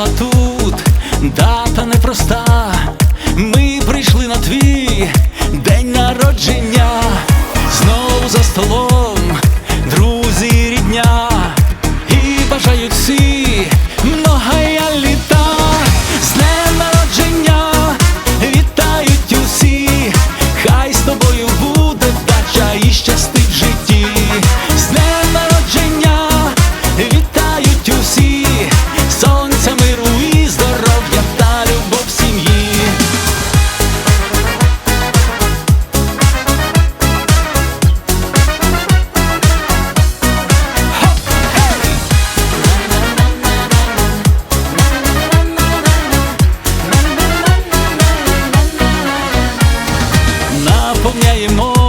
стояла тут, дата непроста, ми прийшли на твій. no